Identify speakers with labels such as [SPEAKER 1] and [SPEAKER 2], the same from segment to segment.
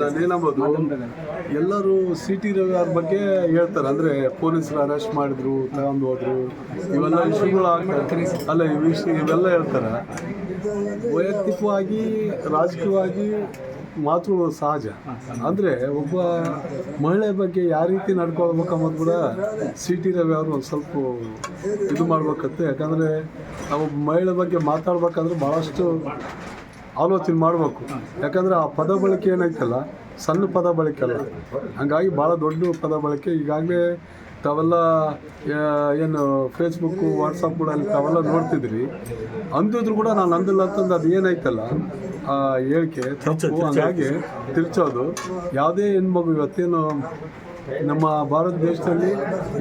[SPEAKER 1] ನಾನೇನಂಬೋದು ಎಲ್ಲರೂ C T Ravi ಅವ್ರ ಬಗ್ಗೆ ಹೇಳ್ತಾರೆ. ಅಂದ್ರೆ ಪೊಲೀಸರು ಅರೆಸ್ಟ್ ಮಾಡಿದ್ರು, ತಗೊಂಡು ಹೋದ್ರು. ಇವೆಲ್ಲ ಇಶ್ಯೂಗಳು ಅಲ್ಲ, ಈ ವಿಷಯ ಇವೆಲ್ಲ ಹೇಳ್ತಾರೆ. ವೈಯಕ್ತಿಕವಾಗಿ, ರಾಜಕೀಯವಾಗಿ ಮಾತು ಸಹಜ. ಅಂದರೆ ಒಬ್ಬ ಮಹಿಳೆ ಬಗ್ಗೆ ಯಾವ ರೀತಿ ನಡ್ಕೊಳ್ಬೇಕು ಅನ್ನೋದು ಕೂಡ ಸಿ ಟಿ ರವಿ ಅವರು ಒಂದು ಸ್ವಲ್ಪ ಇದು ಮಾಡ್ಬೇಕತ್ತೆ. ಯಾಕಂದರೆ ನಾವು ಮಹಿಳೆ ಬಗ್ಗೆ ಮಾತಾಡ್ಬೇಕಂದ್ರೆ ಭಾಳಷ್ಟು ಆಲೋಚನೆ ಮಾಡಬೇಕು. ಯಾಕಂದ್ರೆ ಆ ಪದ ಬಳಕೆ ಏನೈತಲ್ಲ ಸಣ್ಣ ಪದ ಬಳಕೆ ಅಲ್ಲ. ಹಂಗಾಗಿ ಭಾಳ ದೊಡ್ಡ ಪದ ಬಳಕೆ. ಈಗಾಗಲೇ ತಾವೆಲ್ಲ ಏನು ಫೇಸ್ಬುಕ್ಕು ವಾಟ್ಸಪ್ ಕೂಡ ಅಲ್ಲಿ ತಾವೆಲ್ಲ ನೋಡ್ತಿದ್ರಿ. ಅಂದಿದ್ರು ಕೂಡ ನಾನು ಅಂದಿಲ್ಲ ಅಂತಂದು ಅದು ಏನೈತಲ್ಲ ಆ ಹೇಳಿಕೆ ತಪ್ಪು ಹಂಗಾಗಿ ತಿರ್ಚೋದು. ಯಾವುದೇ ಹೆಣ್ಮಗು ಇವತ್ತೇನು ನಮ್ಮ ಭಾರತ ದೇಶದಲ್ಲಿ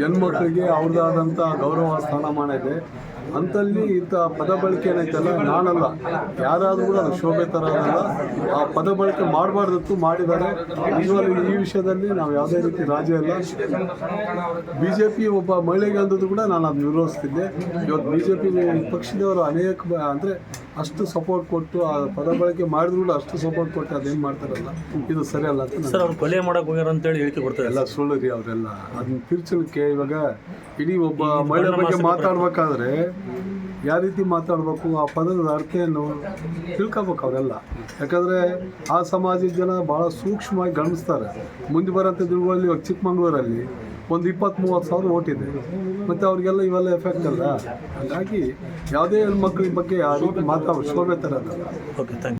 [SPEAKER 1] ಹೆಣ್ಮಕ್ಳಿಗೆ ಅವ್ರದ್ದಾದಂಥ ಗೌರವ ಸ್ಥಾನಮಾನ ಇದೆ. ಅಂತಲ್ಲಿ ಇಂಥ ಪದ ಬಳಕೆ ಏನೈತಲ್ಲ ನಾನಲ್ಲ. ಯಾರಾದರೂ ಕೂಡ ಅದು ಶೋಭೆ ಥರ ಅಲ್ಲ ಆ ಪದ ಬಳಕೆ ಮಾಡಬಾರ್ದತ್ತು ಮಾಡಿದ್ದಾರೆ. ನಿಜವಾಗ್ಲೂ ಈ ವಿಷಯದಲ್ಲಿ ನಾವು ಯಾವುದೇ ರೀತಿ ರಾಜಿ ಅಲ್ಲ. ಬಿ ಜೆ ಪಿ ಒಬ್ಬ ಮಹಿಳೆಗೆ ಅಂದದ್ದು ಕೂಡ ನಾನು ಅದನ್ನ ವಿರೋಧಿಸ್ತಿದ್ದೆ. ಇವತ್ತು ಬಿ ಜೆ ಪಿ ಪಕ್ಷದವರು ಅನೇಕ ಅಂದರೆ ಅಷ್ಟು ಸಪೋರ್ಟ್ ಕೊಟ್ಟು ಆ ಪದ ಬಳಕೆ ಮಾಡಿದ್ರು ಕೂಡ ಅಷ್ಟು ಸಪೋರ್ಟ್ ಕೊಟ್ಟು ಅದೇನು ಮಾಡ್ತಾರಲ್ಲ. ಇದು ಸರಿಯಲ್ಲ
[SPEAKER 2] ಸರ್ ಅವ್ರು ಕೊಲೆ ಮಾಡಕ್ ಹೋಗ್ಯಾರ ಅಂತೇಳಿ ಹೇಳಿಕೆ ಕೊಡ್ತಾರೆ
[SPEAKER 1] ಎಲ್ಲ ಸುಳ್ಳು ರೀ ಅವರೆಲ್ಲ. ಅದನ್ನ ತಿರ್ಚಲಿಕ್ಕೆ ಇವಾಗ ಇಡೀ ಒಬ್ಬ ಮಹಿಳೆ ಬಗ್ಗೆ ಮಾತಾಡ್ಬೇಕಾದ್ರೆ ಯಾವ ರೀತಿ ಮಾತಾಡಬೇಕು, ಆ ಪದದ ಅರ್ಥ ಏನು ತಿಳ್ಕೊಬೇಕು ಅವರೆಲ್ಲ ಯಾಕಂದರೆ ಆ ಸಮಾಜದ ಜನ ಭಾಳ ಸೂಕ್ಷ್ಮವಾಗಿ ಗಮನಿಸ್ತಾರೆ. ಮುಂದೆ ಬರೋಂಥ ದಿನಗಳಲ್ಲಿ ಇವಾಗ ಚಿಕ್ಕಮಂಗ್ಳೂರಲ್ಲಿ ಒಂದು ಇಪ್ಪತ್ತು ಮೂವತ್ತು ಸಾವಿರ ಓಟ್ ಇದೆ. ಮತ್ತು ಅವ್ರಿಗೆಲ್ಲ ಇವೆಲ್ಲ ಎಫೆಕ್ಟ್ ಅಲ್ಲ? ಹಾಗಾಗಿ ಯಾವುದೇ ಹೆಣ್ಮಕ್ಳ ಬಗ್ಗೆ ಯಾವ ರೀತಿ ಮಾತಾಡೋ ಶೋಭೆ ಥರ
[SPEAKER 2] ಓಕೆ ಥ್ಯಾಂಕ್